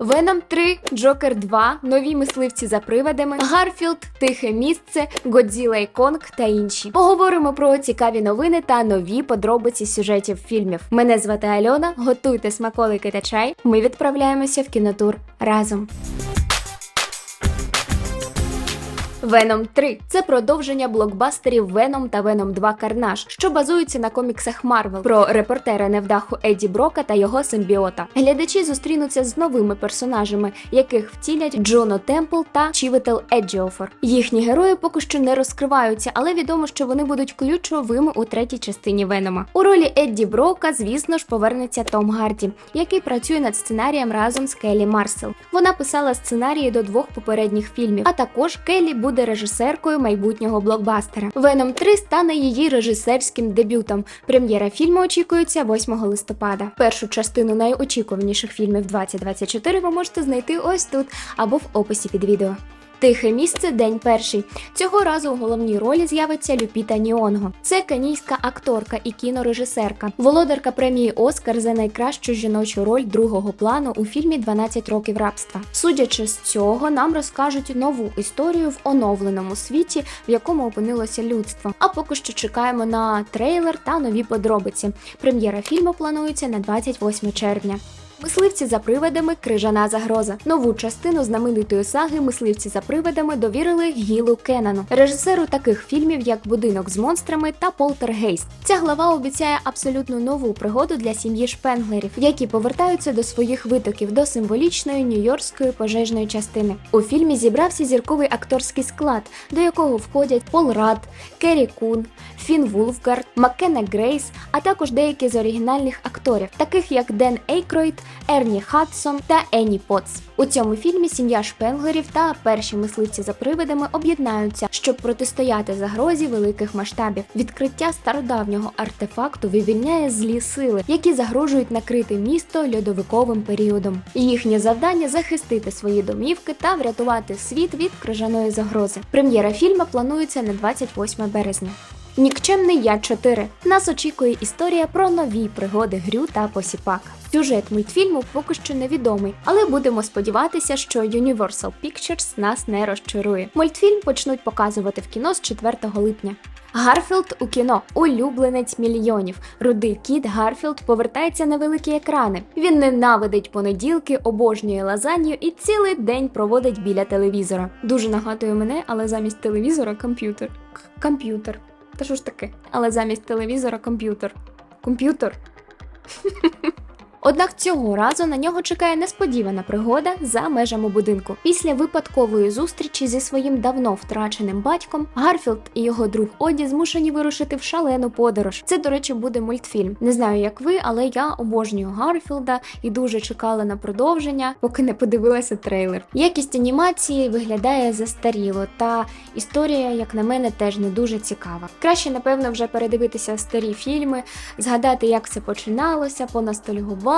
Веном 3, Джокер 2, нові мисливці за привидами, Гарфілд, Тихе місце, Годзіла і Конг та інші. Поговоримо про цікаві новини та нові подробиці сюжетів фільмів. Мене звати Альона. Готуйте смаколики та чай. Ми відправляємося в кінотур разом. Веном 3 це продовження блокбастерів Веном та Веном 2 Карнаж, що базуються на коміксах Марвел про репортера невдаху Еді Брока та його симбіота. Глядачі зустрінуться з новими персонажами, яких втілять Джоно Темпл та Чіветел Еджіофор. Їхні герої поки що не розкриваються, але відомо, що вони будуть ключовими у третій частині Венома. У ролі Едді Брока, звісно ж, повернеться Том Гарді, який працює над сценарієм разом з Келі Марсел. Вона писала сценарії до двох попередніх фільмів. А також Келі буде режисеркою майбутнього блокбастера. Веном 3 стане її режисерським дебютом. Прем'єра фільму очікується 8 листопада. Першу частину найочікуваніших фільмів 2024 ви можете знайти ось тут або в описі під відео. Тихе місце день перший. Цього разу у головній ролі з'явиться Люпіта Ніонго. Це канійська акторка і кінорежисерка, володарка премії Оскар за найкращу жіночу роль другого плану у фільмі «12 років рабства. Судячи з цього, нам розкажуть нову історію в оновленому світі, в якому опинилося людство. А поки що чекаємо на трейлер та нові подробиці. Прем'єра фільму планується на 28 червня. Мисливці за привидами крижана загроза. Нову частину знаменитої саги Мисливці за привидами довірили Гілу Кенану, режисеру таких фільмів, як Будинок з монстрами та Полтергейст. Ця глава обіцяє абсолютно нову пригоду для сім'ї шпенглерів, які повертаються до своїх витоків до символічної нью-йоркської пожежної частини. У фільмі зібрався зірковий акторський склад, до якого входять Пол Рад, Керрі Кун, Фін Вулфгард, Маккена Грейс, а також деякі з оригінальних акторів, таких як Ден Ейкройд, Ерні Хадсон та Енні Потс. У цьому фільмі сім'я шпенглерів та перші мисливці за привидами об'єднаються, щоб протистояти загрозі великих масштабів. Відкриття стародавнього артефакту вивільняє злі сили, які загрожують накрити місто льодовиковим періодом. Їхнє завдання захистити свої домівки та врятувати світ від крижаної загрози. Прем'єра фільму планується на 28 березня. Нікчемний я 4 нас очікує історія про нові пригоди Грю та Посіпак. Сюжет мультфільму поки що невідомий, але будемо сподіватися, що Universal Pictures нас не розчарує. Мультфільм почнуть показувати в кіно з 4 липня. Гарфілд у кіно улюбленець мільйонів. Рудий кіт Гарфілд повертається на великі екрани. Він ненавидить понеділки, обожнює лазанью і цілий день проводить біля телевізора. Дуже нагадує мене, але замість телевізора комп'ютер. Комп'ютер. Та ж таке? Але замість телевізора комп'ютер. Комп'ютер. Однак цього разу на нього чекає несподівана пригода за межами будинку. Після випадкової зустрічі зі своїм давно втраченим батьком Гарфілд і його друг Оді змушені вирушити в шалену подорож. Це, до речі, буде мультфільм. Не знаю, як ви, але я обожнюю Гарфілда і дуже чекала на продовження, поки не подивилася трейлер. Якість анімації виглядає застаріло, та історія, як на мене, теж не дуже цікава. Краще, напевно, вже передивитися старі фільми, згадати, як це починалося, понастольгувати,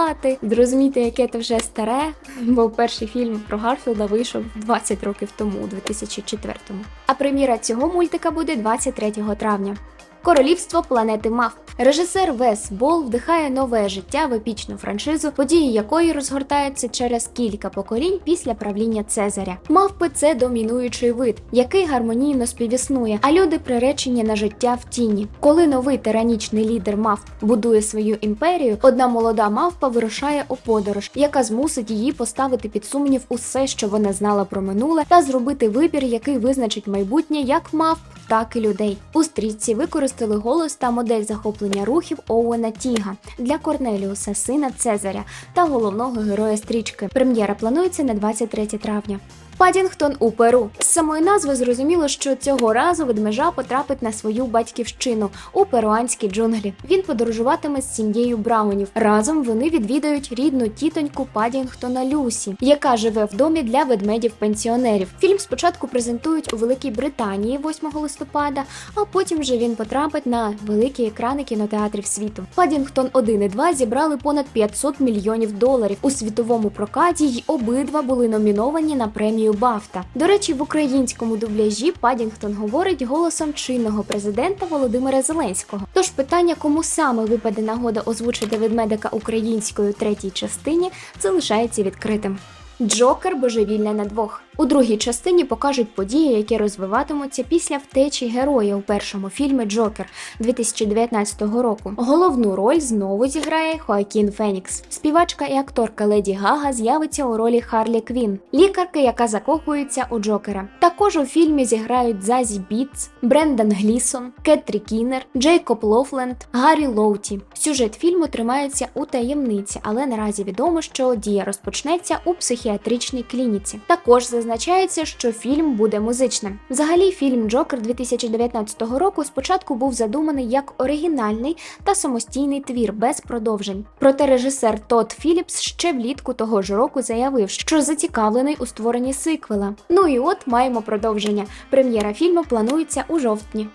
зрозуміти, яке то вже старе, бо перший фільм про Гарфілда вийшов 20 років тому, у 2004-му. А прем'єра цього мультика буде 23 травня. Королівство планети Мавп. Режисер Вес Бол вдихає нове життя в епічну франшизу, події якої розгортаються через кілька поколінь після правління Цезаря. Мавпи це домінуючий вид, який гармонійно співіснує, а люди приречені на життя в тіні. Коли новий тиранічний лідер мавп будує свою імперію, одна молода мавпа вирушає у подорож, яка змусить її поставити під сумнів усе, що вона знала про минуле, та зробити вибір, який визначить майбутнє як мавп, так і людей. У стрічці використали голос та модель захоплення рухів Оуена Тіга для Корнеліуса, сина Цезаря та головного героя стрічки. Прем'єра планується на 23 травня. Падінгтон у Перу. З самої назви зрозуміло, що цього разу ведмежа потрапить на свою батьківщину у перуанські джунглі. Він подорожуватиме з сім'єю Браунів. Разом вони відвідають рідну тітоньку Падінгтона Люсі, яка живе в домі для ведмедів-пенсіонерів. Фільм спочатку презентують у Великій Британії 8 листопада, а потім вже він потрапить на великі екрани кінотеатрів світу. Падінгтон 1 і 2 зібрали понад 500 мільйонів доларів у світовому прокаті, й обидва були номіновані на премію Бафта. До речі, в українському дубляжі Падінгтон говорить голосом чинного президента Володимира Зеленського. Тож питання, кому саме випаде нагода озвучити ведмедика українською третій частині, залишається відкритим. Джокер божевільне на двох. У другій частині покажуть події, які розвиватимуться після втечі героя у першому фільмі Джокер 2019 року. Головну роль знову зіграє Хоакін Фенікс. Співачка і акторка Леді Гага з'явиться у ролі Харлі Квін, лікарки, яка закохується у Джокера. Також у фільмі зіграють Зазі Біц, Брендан Глісон, Кетрі Кінер, Джейкоб Лофленд, Гаррі Лоуті. Сюжет фільму тримається у таємниці, але наразі відомо, що дія розпочнеться у психіатричній клініці. Також зазначається, що фільм буде музичним. Взагалі, фільм Джокер 2019 року спочатку був задуманий як оригінальний та самостійний твір без продовжень. Проте режисер Тодд Філіпс ще влітку того ж року заявив, що зацікавлений у створенні сиквела. Ну і от маємо продовження. Прем'єра фільму планується у жовтні.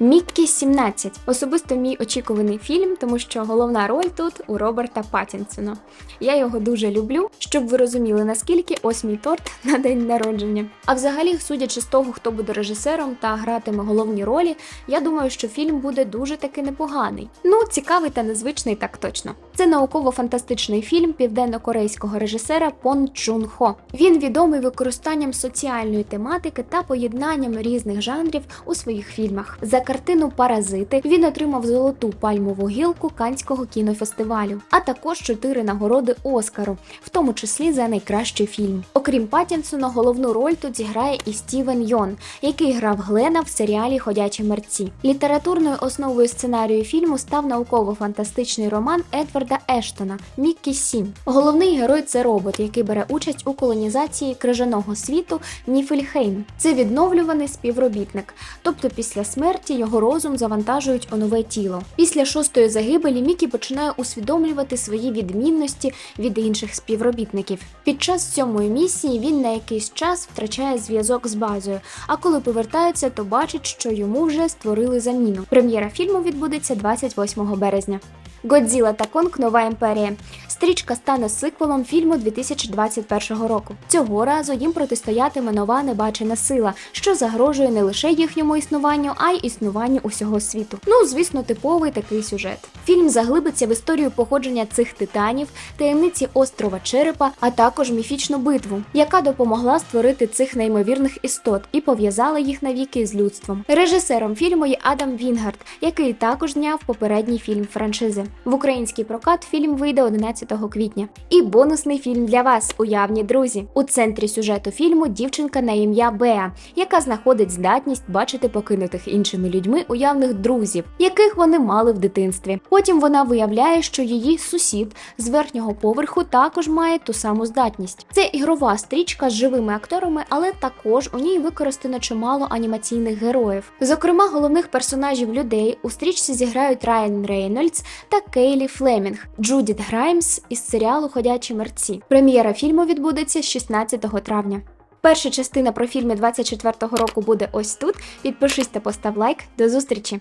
Міккі 17 особисто мій очікуваний фільм, тому що головна роль тут у Роберта Паттінсона. Я його дуже люблю, щоб ви розуміли, наскільки ось мій торт на день народження. А взагалі, судячи з того, хто буде режисером та гратиме головні ролі, я думаю, що фільм буде дуже таки непоганий. Ну, цікавий та незвичний, так точно. Це науково-фантастичний фільм південно-корейського режисера Пон Чун Хо. Він відомий використанням соціальної тематики та поєднанням різних жанрів у своїх фільмах. За картину Паразити він отримав золоту пальмову гілку Канського кінофестивалю, а також чотири нагороди Оскару, в тому числі за найкращий фільм. Окрім Паттінсона, головну роль тут зіграє і Стівен Йон, який грав Глена в серіалі Ходячі мерці. Літературною основою сценарію фільму став науково-фантастичний роман Едварда Ештона Міккі Сім. Головний герой це робот, який бере участь у колонізації крижаного світу Ніфельхейм. Це відновлюваний співробітник, тобто після смерті його розум завантажують у нове тіло. Після шостої загибелі Мікі починає усвідомлювати свої відмінності від інших співробітників. Під час сьомої місії він на якийсь час втрачає зв'язок з базою, а коли повертається, то бачить, що йому вже створили заміну. Прем'єра фільму відбудеться 28 березня. Годзіла та Конг Нова імперія. Стрічка стане сиквелом фільму 2021 року. Цього разу їм протистоятиме нова небачена сила, що загрожує не лише їхньому існуванню, а й існуванню усього світу. Ну, звісно, типовий такий сюжет. Фільм заглибиться в історію походження цих титанів, таємниці острова Черепа, а також міфічну битву, яка допомогла створити цих неймовірних істот і пов'язала їх навіки з людством. Режисером фільму є Адам Вінгард, який також зняв попередній фільм франшизи. В український прокат фільм вийде 11 квітня. І бонусний фільм для вас, уявні друзі. У центрі сюжету фільму дівчинка на ім'я Беа, яка знаходить здатність бачити покинутих іншими людьми уявних друзів, яких вони мали в дитинстві. Потім вона виявляє, що її сусід з верхнього поверху також має ту саму здатність. Це ігрова стрічка з живими акторами, але також у ній використано чимало анімаційних героїв. Зокрема, головних персонажів людей у стрічці зіграють Райан Рейнольдс та Кейлі Флемінг, Джудіт Граймс із серіалу Ходячі мерці. Прем'єра фільму відбудеться 16 травня. Перша частина про фільми 24-го року буде ось тут. Підпишись та постав лайк. До зустрічі!